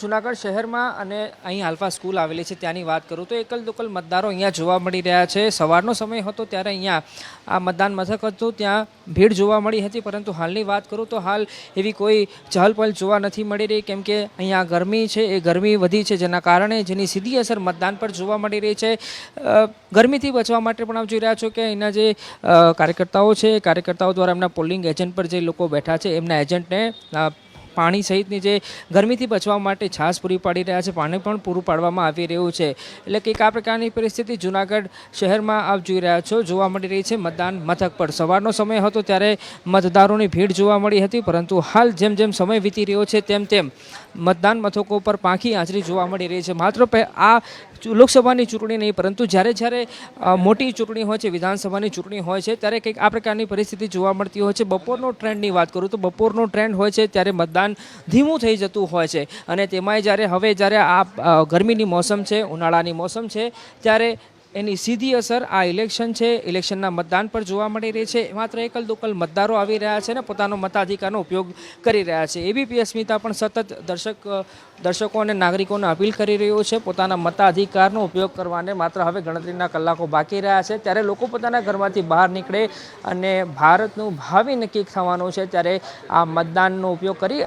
જુનાગઢ શહેરમાં અને અહીં આલ્ફા સ્કૂલ આવેલી છે, ત્યાંની વાત કરું તો એકલ દોકલ મતદારો અહીંયા જોવા મળી રહ્યા છે. સવારનો સમય હતો ત્યારે અહીંયા આ મતદાન મથક હતું, ત્યાં ભીડ જોવા મળી હતી, પરંતુ હાલની વાત કરું તો હાલ એવી કોઈ ચહલપહલ જોવા નથી મળી રહી, કેમ કે અહીંયા ગરમી છે, એ ગરમી વધી છે, જેના કારણે જેની સીધી અસર મતદાન પર જોવા મળી રહી છે. ગરમીથી બચવા માટે પણ આપ જોઈ રહ્યા છો કે અહીંના જે કાર્યકર્તાઓ છે કાર્યકર્તાઓ દ્વારા એમના પોલિંગ એજન્ટ પર જે લોકો બેઠા છે, એમના એજન્ટને પાણી સહિતની જે ગરમીથી બચવા માટે છાશ પૂરી પાડી રહ્યા છે, પાણી પણ પૂરું પાડવામાં આવી રહ્યું છે. એટલે કે એક આ પ્રકારની પરિસ્થિતિ જુનાગઢ શહેરમાં આપ જોઈ રહ્યા છો, જોવા મળી રહી છે મતદાન મથક પર. સવારનો સમય હતો ત્યારે મતદારોની ભીડ જોવા મળી હતી, પરંતુ હાલ જેમ જેમ સમય વીતી રહ્યો છે, તેમ તેમ મતદાન મથકો પર પાંખી હાજરી જોવા મળી રહી છે. માત્ર આ લોકસભાની ચૂંટણી નહીં, પરંતુ જ્યારે જ્યારે મોટી ચૂંટણી હોય છે, વિધાનસભાની ચૂંટણી હોય છે, ત્યારે કંઈક આ પ્રકારની પરિસ્થિતિ જોવા મળતી હોય છે. બપોરનો ટ્રેન્ડની વાત કરું તો બપોરનો ટ્રેન્ડ હોય છે, ત્યારે મતદાન ધીમું થઈ જતું હોય છે. અને તેમાંય જ્યારે, હવે જ્યારે આ ગરમીની મોસમ છે, ઉનાળાની મોસમ છે, ત્યારે એની સીધી અસર આ ઇલેક્શન છે. ઇલેક્શનના મતદાન પર જોવા મળી રહી છે. માત્ર એકલ દોકલ મતદારો આવી રહ્યા છે ને પોતાનો મતાધિકારનો ઉપયોગ કરી રહ્યા છે. એબીપી અસ્મિતા પણ સતત દર્શક, દર્શકો અને નાગરિકોને અપીલ કરી રહ્યો છે. પોતાના મતાધિકારનો ઉપયોગ કરવાને માત્ર હવે ગણતરીના કલાકો બાકી રહ્યા છે. ત્યારે લોકો પોતાના ઘરમાંથી બહાર નીકળે અને ભારતનું ભાવિ નક્કી થવાનું છે. ત્યારે આ મતદાનનો ઉપયોગ કરી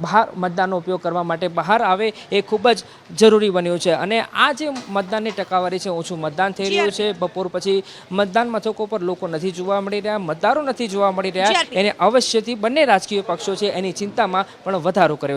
બહાર મતદાનનો ઉપયોગ કરવા માટે બહાર આવે એ ખૂબ જ જરૂરી બન્યું છે. અને આ જે મતદાનની ટકાવારી છે ઓછું મતદાન થઈ રહ્યું છે. બપોર પછી મતદાન મથકો પર લોકો નથી જોવા મળી રહ્યા મતદારો નથી જોવા મળી રહ્યા. એને અવશ્યથી બંને રાજકીય પક્ષો છે એની ચિંતામાં પણ વધારો કર્યો છે